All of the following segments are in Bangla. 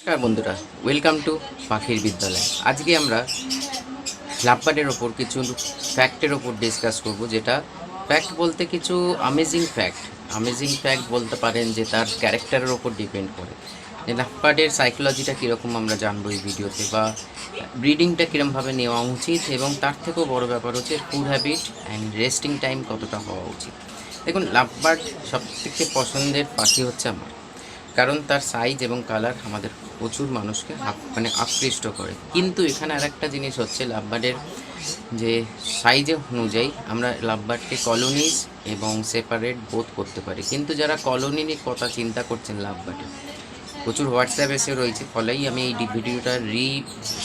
নমস্কার বন্ধুরা ওয়েলকাম টু পাখির বিদ্যালয়। আজকে আমরা লাভবার্ডের ওপর কিছু ফ্যাক্টের ওপর ডিসকাস করব, যেটা ফ্যাক্ট বলতে কিছু আমেজিং ফ্যাক্ট আমেজিং ফ্যাক্ট বলতে পারেন যে তার ক্যারেক্টারের ওপর ডিপেন্ড করে। যে লাভবার্ডের সাইকোলজিটা কীরকম আমরা জানব এই ভিডিওতে, বা ব্রিডিংটা কীরমভাবে নেওয়া উচিত, এবং তার থেকেও বড় ব্যাপার হচ্ছে food habit and resting time কতটা হওয়া উচিত। দেখুন, লাভবার্ড সবথেকে পছন্দের পাখি হচ্ছে আমার। কারণ তার সাইজ এবং কালার আমাদের প্রচুর মানুষকে মানে আকৃষ্ট করে। কিন্তু এখানে আর একটা জিনিস হচ্ছে লাভবার্ডের যে সাইজে অনুযায়ী আমরা লাভবার্ডকে কলোনিজ এবং সেপারেট বোধ করতে পারি। কিন্তু যারা কলোনির কথা চিন্তা করছেন লাভবার্ডে, প্রচুর হোয়াটসঅ্যাপ এসে রয়েছে। ফলেই আমি এই ভিডিওটা রি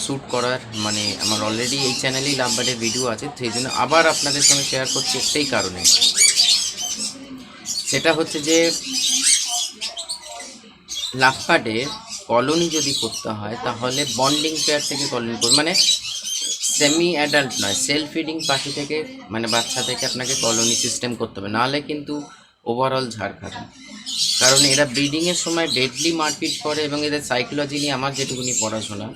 শ্যুট করার মানে আমার অলরেডি এই চ্যানেলেই লাভবার্ডের ভিডিও আছে। সেই জন্য আবার আপনাদের সঙ্গে শেয়ার করছি একটাই কারণে। সেটা হচ্ছে যে লাফকার্ডের কলোনি যদি করতে হয়, তাহলে বন্ডিং পেয়ার থেকে কলোনি করবে মানে সেমি অ্যাডাল্ট নয় সেলফ ফিডিং পাখি থেকে মানে বাচ্চা থেকে আপনাকে কলোনি সিস্টেম করতে হবে। নাহলে কিন্তু ওভারঅল ঝাড় খাবে। কারণ এরা ব্রিডিংয়ের সময় ডেডলি মারপিট করে এবং এদের সাইকোলজি নিয়ে আমার যেটুকুনি পড়াশোনা,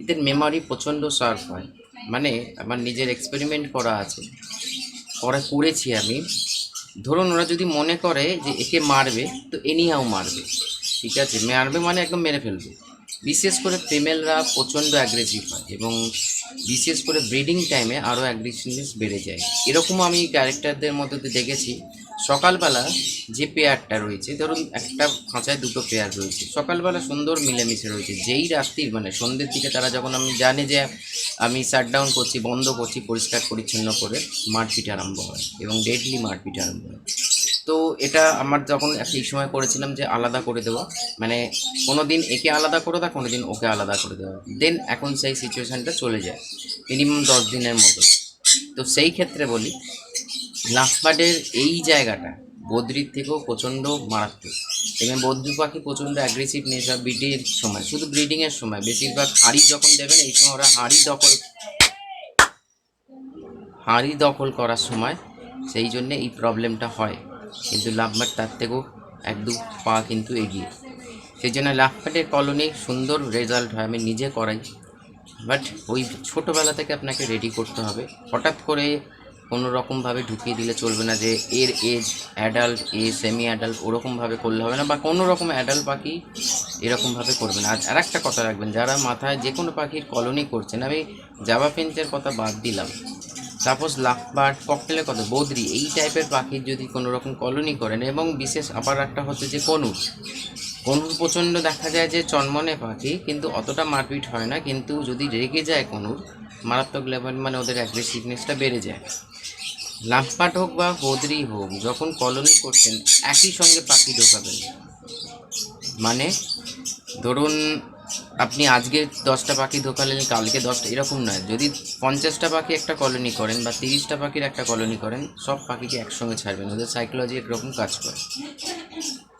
এদের মেমোরি প্রচণ্ড শার্প হয়। মানে আমার নিজের এক্সপেরিমেন্ট করা আছে, করা করেছি আমি। ধরুন ওরা যদি মনে করে যে একে মারবে, তো এনিহাও মারবে। ঠিক আছে, মারবে মানে একদম মেরে ফেলবে। বিশেষ করে ফিমেলরা প্রচণ্ড অ্যাগ্রেসিভ হয় এবং বিশেষ করে ব্রিডিং টাইমে আরও অ্যাগ্রেসিভনেস বেড়ে যায়। এরকম আমি ক্যারেক্টারদের মধ্যে দেখেছি। সকালবেলা যে পেয়ারটা রয়েছে, ধরুন একটা খাঁচায় দুটো পেয়ার রয়েছে, সকালবেলা সুন্দর মিলেমিশে রয়েছে। যেই রাত্রির মানে সন্ধ্যের দিকে তারা যখন আমি জানে যে আমি শাট ডাউন করছি, বন্ধ করছি, পরিষ্কার, পরিচ্ছন্ন করে মারপিট আরম্ভ হয় এবং ডেডলি মারপিট আরম্ভ হয়। তো এটা আমার যখন এই সময় করেছিলাম যে আলাদা করে দেওয়া মানে কোনো দিন একে আলাদা করে দেওয়া কোনো দিন ওকে আলাদা করে দেওয়া। দেন এখন সেই সিচুয়েশানটা চলে যায় মিনিমাম দশ দিনের মতো। তো সেই ক্ষেত্রে বলি লাফবার্ডের এই জায়গাটা বদ্রির থেকেও প্রচণ্ড মারাত্মক। এবং বদ্রি পাখি প্রচণ্ড অ্যাগ্রেসিভ নেচার ব্রিডিংয়ের সময়, শুধু ব্রিডিংয়ের সময়, বেশিরভাগ হাঁড়ি যখন দেবেন এই সময় ওরা হাঁড়ি দখল হাঁড়ি দখল করার সময়, সেই জন্যে এই প্রবলেমটা হয়। কিন্তু লাভবার্ড তার থেকেও এক দু পা কিন্তু এগিয়ে। সেই জন্য লাভবার্ডের কলোনি সুন্দর রেজাল্ট হয়, আমি নিজে করাই। বাট ওই ছোটোবেলা থেকে আপনাকে রেডি করতে হবে। হঠাৎ করে কোনো রকমভাবে ঢুকিয়ে দিলে চলবে না যে এর এজ অ্যাডাল্ট এ সেমি অ্যাডাল্ট ওরকমভাবে করলে হবে না, বা কোনো রকম অ্যাডাল্ট পাখি এরকমভাবে করবে না। আর একটা কথা রাখবেন, যারা মাথায় যে কোনো পাখির কলোনি করছেন, আমি জাবা পেঞ্চের কথা বাদ দিলাম। সাপোজ লাফবার্ড ককটেলের কথা বৌদ্রি এই টাইপের পাখির যদি কোনো রকম কলোনি করেন এবং বিশেষ আবার একটা হচ্ছে যে কনুর। কনুর প্রচণ্ড দেখা যায় যে চনমনে পাখি, কিন্তু অতটা মারপিট হয় না, কিন্তু যদি রেগে যায় কনুর, মারাত্মক লেভেল মানে ওদের অ্যাগ্রেসিভনেসটা বেড়ে যায়। লাফপাট হোক বা বদ্রি হোক, যখন কলোনি করছেন, একই সঙ্গে পাখি ঢোকাবেন। মানে ধরুন আপনি আজকে দশটা পাখি ঢোকালেন, কালকে দশটা, এরকম নয়। যদি পঞ্চাশটা পাখি একটা কলোনি করেন বা তিরিশটা পাখির একটা কলোনি করেন, সব পাখিকে একসঙ্গে ছাড়বেন, ওদের সাইকোলজি একরকম কাজ করে।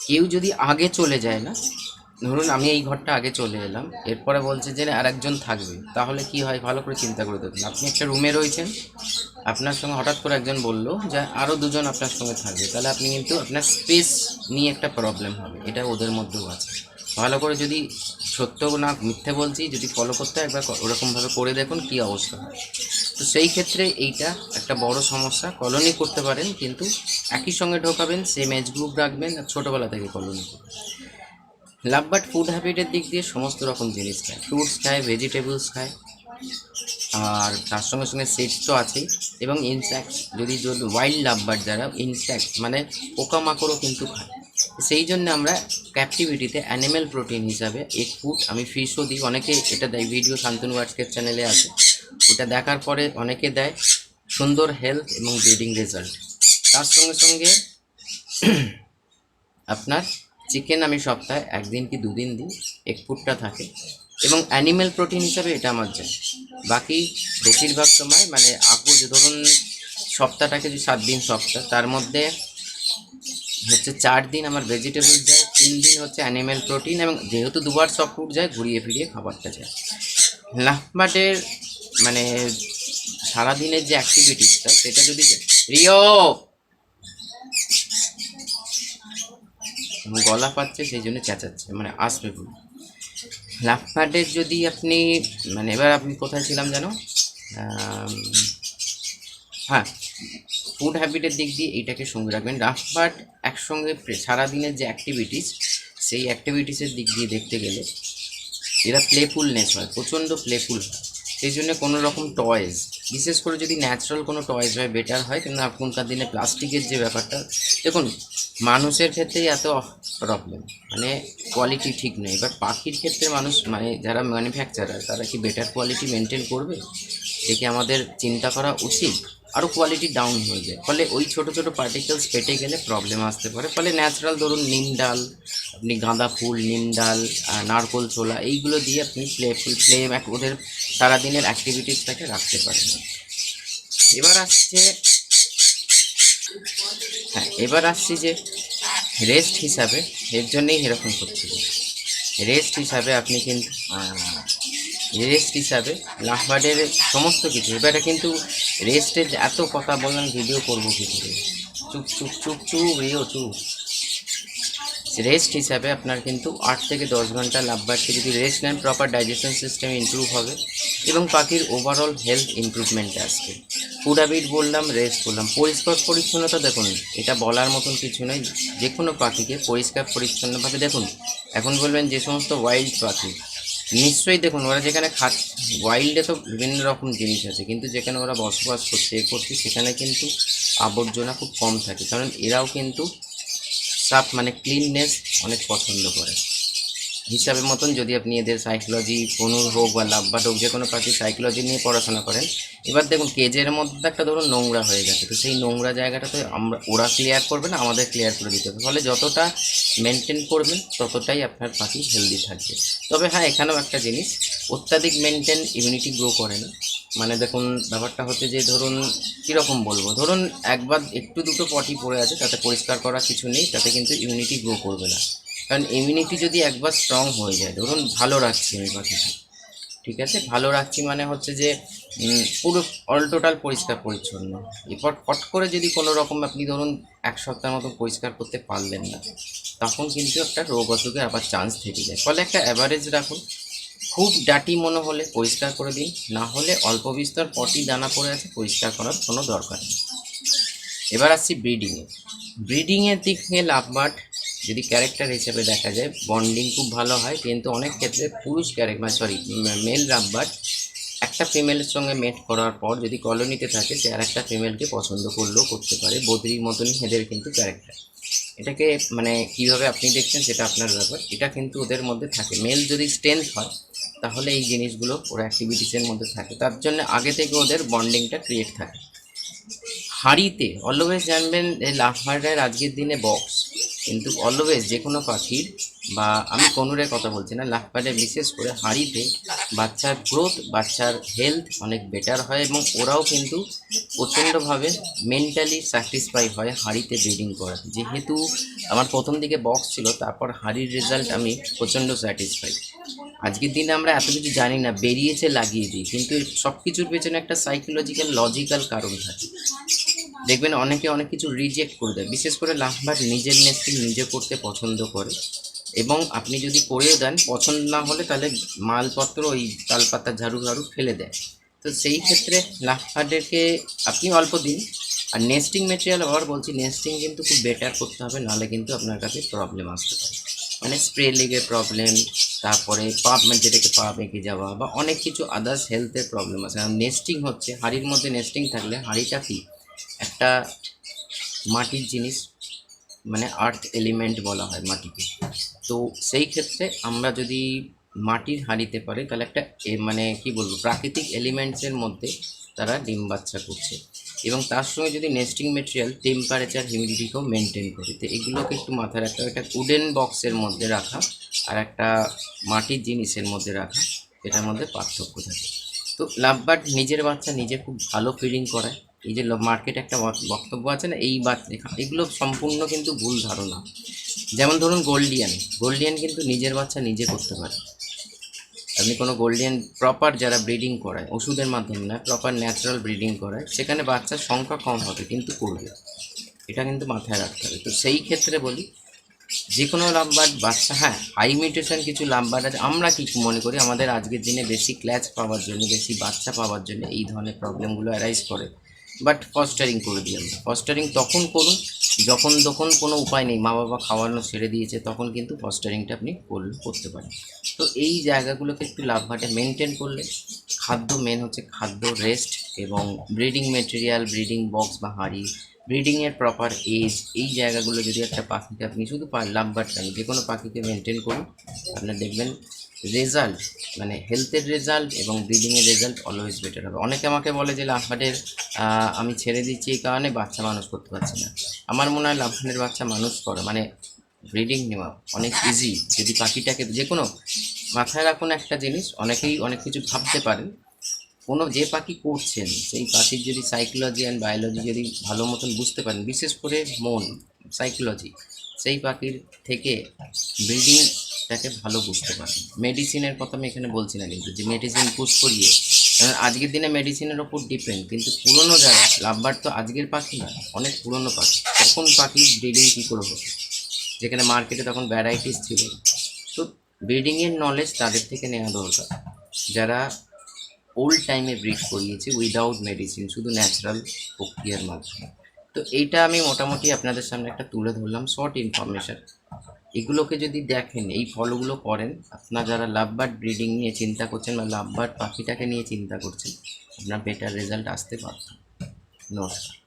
কেউ যদি আগে চলে যায় না, ধরুন আমি এই ঘরটা আগে চলে এলাম, এরপরে বলছে যে আর একজন থাকবে, তাহলে কি হয়? ভালো করে চিন্তা করে দেখুন। আপনি একটা রুমে রয়েছেন, আপনার সঙ্গে হঠাৎ করে একজন বলল যে আরও দুজন আপনার সঙ্গে থাকবে, তাহলে আপনি কিন্তু আপনার স্পেস নিয়ে একটা প্রবলেম হবে, এটা ওদের মধ্যেও আছে। ভালো করে যদি সত্য না মিথ্যে বলছি, যদি ফলো করতে একবার ওরকমভাবে করে দেখুন কী অবস্থা। তো সেই ক্ষেত্রে এইটা একটা বড় সমস্যা কলোনি করতে পারেন, কিন্তু একই সঙ্গে ঢোকাবেন সেম এজ গ্রুপ রাখবেন, আর ছোটোবেলা থেকে কলোনি করবেন। লাভবার্ড ফুড হ্যাবিটের দিক দিয়ে সমস্ত রকম জিনিস খায় ফ্রুটস খায় ভেজিটেবলস খায়, আর তার সঙ্গে সঙ্গে সিডস তো আছেই, এবং ইনসেক্টস যদি ওয়াইল্ড লাভবার্ড যারা ইনসেক্ট মানে পোকামাকড়ও কিন্তু খায়। সেই জন্য আমরা ক্যাপটিভিটিতে অ্যানিম্যাল প্রোটিন হিসাবে এক ফুড আমি ফিশও দিই। অনেকে এটা দেয় ভিডিও শান্তনু ওয়ার্ডসকের চ্যানেলে আছে। ওটা দেখার পরে অনেকে দেয় সুন্দর হেলথ এবং ব্রিডিং রেজাল্ট তার সঙ্গে সঙ্গে আপনার চিকেন আমি সপ্তাহে একদিন কি দুদিন দিই এক ফুটটা থাকে। এবং অ্যানিম্যাল প্রোটিন হিসাবে এটা আমার যায়। বাকি বেশিরভাগ সময় মানে আপু যে ধরুন সপ্তাহটাকে যে সাত দিন সপ্তাহ, তার মধ্যে হচ্ছে চার দিন আমার ভেজিটেবল যায় তিন দিন হচ্ছে অ্যানিম্যাল প্রোটিন এবং যেহেতু দুবার সব ফুড যায় ঘুরিয়ে ফিরিয়ে খাবারটা যায়। লাফবাটের মানে সারাদিনের যে অ্যাক্টিভিটিসটা সেটা যদি রিও! গলা পাচ্ছে সেই জন্য চেঁচাচ্ছে মানে আসবে বলে লাফবার্ডের যদি আপনি মানে এবার আপনি কোথায় ছিলাম আম, হ্যাঁ ফুড হ্যাবিটের দিক দিয়ে এইটাকে সঙ্গে রাখবেন। লাফবার্ড একসঙ্গে সারাদিনের যে অ্যাক্টিভিটিস সেই অ্যাক্টিভিটিসের দিক দিয়ে দেখতে গেলে এরা প্লেফুলনেস হয়, প্রচণ্ড প্লেফুল হয়। সেই জন্য কোনো রকম টয়েস বিশেষ করে যদি ন্যাচারাল কোনো টয়েস হয় বেটার হয়। কিন্তু এখনকার দিনে প্লাস্টিকের যে ব্যাপারটা, দেখুন, মানুষের ক্ষেত্রেই এত প্রবলেম মানে কোয়ালিটি ঠিক নেই। এবার পাখির ক্ষেত্রে মানুষ মানে যারা ম্যানুফ্যাকচারার তারা কি বেটার কোয়ালিটি মেনটেন করবে? দেখে আমাদের চিন্তা করা উচিত? আরও কোয়ালিটি ডাউন হয়ে যায়। ফলে ওই ছোট ছোট পার্টিকেলস পেটে গেলে প্রবলেম আসতে পারে। ফলে ন্যাচারাল ধরুন নিম ডাল, আপনি গাঁদা ফুল, নিম ডাল নারকোল, ছোলা, এইগুলো দিয়ে আপনি প্লে প্লে ওদের সারাদিনের অ্যাক্টিভিটিসটাকে রাখতে পারেন। এবার আসছে হ্যাঁ এবার আসছি যে রেস্ট হিসাবে, এর জন্যেই এরকম করছিল রেস্ট হিসাবে আপনি কিন্তু রেস্ট হিসাবে লাফবার্ডের সমস্ত কিছু। এবারে কিন্তু রেস্টের এত কথা বললাম ভিডিও করব কিছু চুপ চুপ চুপ চুপ রিও চুপ। রেস্ট হিসাবে আপনার কিন্তু আট থেকে দশ ঘণ্টা লাভবার্ডকে যদি রেস্ট নেন প্রপার ডাইজেশন সিস্টেম ইমপ্রুভ হবে এবং পাখির ওভারঅল হেলথ ইমপ্রুভমেন্ট আসবে। ফুড বললাম রেস্ট বললাম। পরিষ্কার পরিচ্ছন্নতা দেখুন, এটা বলার মতন কিছু নয়। যে কোনো পাখিকে পরিষ্কার পরিচ্ছন্নভাবে দেখুন। এখন বলবেন যে সমস্ত ওয়াইল্ড পাখি নিশ্চয়ই দেখুন, ওরা যেখানে খা ওয়াইল্ডে তো বিভিন্ন রকম জিনিস আছে, কিন্তু যেখানে ওরা বসবাস করছে, এ করছে, সেখানে কিন্তু আবর্জনা খুব কম থাকে। কারণ এরাও কিন্তু সাফ মানে ক্লিননেস অনেক পছন্দ করে। হিসাবে মতন যদি আপনি এদের সাইকোলজি পনুর হোক বা লাভবাট হোক, যে কোনো পাখির সাইকোলজি নিয়ে পড়াশোনা করেন, এবার দেখুন কেজের মধ্যে একটা ধরুন নোংরা হয়ে গেছে। তো সেই নোংরা জায়গাটাতে আমরা, ওরা ক্লিয়ার করবে না, আমাদের ক্লিয়ার করে দিতে হবে। ফলে যতটা মেনটেন করবেন, ততটাই আপনার পাখি হেলদি থাকবে। তবে হ্যাঁ এখানেও একটা জিনিস, অত্যাধিক মেনটেন ইমিউনিটি গ্রো করে না। মানে দেখুন, ব্যাপারটা হচ্ছে যে ধরুন, কীরকম বলব? ধরুন, একবার একটু দুটো পটি পড়ে আছে, তাতে পরিষ্কার করা কিছু নেই, তাতে কিন্তু ইমিউনিটি গ্রো করবে না। কারণ ইমিউনিটি যদি একবার স্ট্রং হয়ে যায়, ধরুন ভালো রাখছি আমি পাখিকে ঠিক আছে? ভালো রাখছি মানে হচ্ছে যে পুরো অল টোটাল পরিষ্কার পরিচ্ছন্ন। এরপর ফট করে যদি কোনো রকম আপনি ধরুন এক সপ্তাহের মতো পরিষ্কার করতে পারলেন না, তখন কিন্তু একটা রোগ অসুখের আবার চান্স থেকে যায়। ফলে একটা অ্যাভারেজ রাখুন। খুব ডাটি মনে হলে পরিষ্কার করে দিন, না হলে অল্প বিস্তর পটি দানা পড়ে আছে, পরিষ্কার করার কোনো দরকার নেই। এবার আসছি ব্রিডিংয়ে ব্রিডিংয়ের দিক থেকে লাভবার্ড যদি ক্যারেক্টার হিসেবে দেখা যায় বন্ডিং খুব ভালো হয়, কিন্তু অনেক ক্ষেত্রে পুরুষ ক্যারেক্টার সরি মেল লাভবার্ড একটা ফিমেলের সঙ্গে মেট করার পর যদি কলোনিতে থাকে সে আর একটা ফিমেলকে পছন্দ করলেও করতে পারে বদ্রির মতনই এদের কিন্তু ক্যারেক্টার এটাকে মানে কীভাবে আপনি দেখছেন সেটা আপনার ব্যাপার। এটা কিন্তু ওদের মধ্যে থাকে। মেল যদি স্ট্রেংথ হয়, তাহলে এই জিনিসগুলো ওর অ্যাক্টিভিটিসের মধ্যে থাকে। তার জন্য আগে থেকে ওদের বন্ডিংটা ক্রিয়েট থাকে। হাঁড়িতে অলওয়েজ জানবেন লাফারের আজকের দিনে বক্স কিন্তু অলওয়েজ যে কোনো পাখির বা আমি কোনোরে কথা বলছি না লাফপাটে বিশেষ করে হাঁড়িতে বাচ্চার গ্রোথ বাচ্চার হেলথ অনেক বেটার হয় এবং ওরাও কিন্তু প্রচণ্ডভাবে মেন্টালি স্যাটিসফাই হয় হাঁড়িতে ব্রিডিং করা যেহেতু আমার প্রথম দিকে বক্স ছিল, তারপর হাঁড়ির রেজাল্ট আমি প্রচণ্ড স্যাটিসফাই আজকের দিনে আমরা এত কিছু জানি না, বেরিয়েছে, লাগিয়ে দিই। কিন্তু সব কিছুর পেছনে একটা সাইকোলজিক্যাল লজিক্যাল কারণ থাকে। দেখবেন অনেকে অনেক কিছু রিজেক্ট করে দেয়। বিশেষ করে লাভবার্ড নিজের নেস্টিং নিজে করতে পছন্দ করে। এবং আপনি যদি করেও দেন, পছন্দ না হলে তাহলে মালপত্র ওই তালপাতা ঝাড়ু ঝাড়ু ফেলে দেয়। তো সেই ক্ষেত্রে লাভবার্ডেরকে আপনি অল্প দিন। আর নেস্টিং মেটেরিয়াল আবার বলছি নেস্টিং কিন্তু খুব বেটার করতে হবে। নাহলে কিন্তু আপনার কাছে প্রবলেম আসতে পারে। মানে স্প্রে লেগে প্রবলেম তারপরে পা মানে যেটাকে পা বেঁকে যাওয়া বা অনেক কিছু আদার্স হেলথের প্রবলেম আছে। নেস্টিং হচ্ছে, হাঁড়ির মধ্যে নেস্টিং থাকলে হাঁড়িটা কি? একটা মাটির জিনিস মানে আর্থ এলিমেন্ট বলা হয় মাটিকে। তো সেই ক্ষেত্রে আমরা যদি মাটির হাঁড়িতে পারে, তাহলে একটা মানে কি বলব, প্রাকৃতিক এলিমেন্টসের মধ্যে তারা ডিম বাচ্চা করছে। এবং তার সঙ্গে যদি নেস্টিং মেটেরিয়াল টেম্পারেচার হিউমিডিটিকেও মেনটেন করি, তো এগুলোকে একটু মাথায় রাখতে হবে। একটা উডেন বক্সের মধ্যে রাখা আর একটা মাটির জিনিসের মধ্যে রাখা, এটার মধ্যে পার্থক্য থাকে। তো লাভবার্ড নিজের বাচ্চা নিজে খুব ভালো ফিডিং করায়। এই যে মার্কেটে একটা বক্তব্য আছে না, এই বাচ্চা এগুলো সম্পূর্ণ কিন্তু ভুল ধারণা। যেমন ধরুন গোল্ডিয়ান গোল্ডিয়ান কিন্তু নিজের বাচ্চা নিজে করতে পারে। আপনি কোনো গোল্ডিয়ান প্রপার যারা ব্রিডিং করায়, ওষুধের মাধ্যমে না প্রপার ন্যাচারাল ব্রিডিং করায়, সেখানে বাচ্চার সংখ্যা কম হবে কিন্তু করবে। এটা কিন্তু মাথায় রাখতে হবে। তো সেই ক্ষেত্রে বলি যে কোনো লাম্বার বাচ্চা হ্যাঁ হাই মিউটেশন কিছু লাম্বার আছে, আমরা কি মনে করি, আমাদের আজকের দিনে বেশি ক্ল্যাচ পাওয়ার জন্য, বেশি বাচ্চা পাওয়ার জন্য এই ধরনের প্রবলেমগুলো অ্যারাইজ করে। বাট ফস্টারিং করে দিই আমরা। ফস্টারিং তখন করুন যখন তখন কোনো উপায় নেই মা বাবা খাওয়ানো ছেড়ে দিয়েছে, তখন কিন্তু ফস্টারিংটা আপনি করতে পারেন। তো এই জায়গাগুলোকে একটু লাভবাটে মেনটেন করলে খাদ্য মেন হচ্ছে খাদ্য রেস্ট এবং ব্রিডিং মেটেরিয়াল ব্রিডিং বক্স বা হাঁড়ি ব্রিডিংয়ের প্রপার এজ এই জায়গাগুলো যদি একটা পাখিকে আপনি শুধু লাভবাট কেন যে কোনো পাখিকে মেনটেন করুন, আপনার দেখবেন রেজাল্ট মানে হেলথের রেজাল্ট এবং ব্রিডিংয়ের রেজাল্ট অলওয়েজ বেটার হবে। অনেকে আমাকে বলে যে লাভবাটের আমি ছেড়ে দিচ্ছি, এই কারণে বাচ্চা মানুষ করতে পারছি না। আমার মনে হয় লাভবাটের বাচ্চা মানুষ করা মানে ব্রিডিং নেওয়া অনেক ইজি যদি পাখিটাকে যে কোনো, মাথায় রাখুন একটা জিনিস, অনেকেই অনেক কিছু ভাবতে পারেন। কোনো যে পাখি করছেন, সেই পাখির যদি সাইকোলজি অ্যান্ড বায়োলজি যদি ভালো মতন বুঝতে পারেন, বিশেষ করে মন সাইকোলজি সেই পাখির থেকে ব্রিডিংটাকে ভালো বুঝতে পারেন। মেডিসিনের কথা আমি এখানে বলছি না কিন্তু যে মেডিসিন পুশ করিয়ে, কারণ আজকের দিনে মেডিসিনের ওপর ডিপেন্ড, কিন্তু পুরনো যারা, লাভবার তো আজকের পাখি না, অনেক পুরনো পাখি। তখন পাখির ব্রিডিং কী করে হতো যেখানে মার্কেটে তখন ভ্যারাইটিস ছিল। তো ব্রিডিংয়ের নলেজ তাদের থেকে নেওয়া দরকার। যারা ওল্ড টাইমে ব্রিড করিয়েছে উইদাউট মেডিসিন শুধু ন্যাচারাল প্রক্রিয়ার মাধ্যমে। তো এইটা আমি মোটামুটি আপনাদের সামনে একটা তুলে ধরলাম শর্ট ইনফরমেশান এগুলোকে যদি দেখেন, এই ফলোগুলো করেন, আপনার যারা লাভবার্ড ব্রিডিং নিয়ে চিন্তা করছেন বা লাভবার্ড পাখিটাকে নিয়ে চিন্তা করছেন, আপনার বেটার রেজাল্ট আসতে পারত নমস্কার।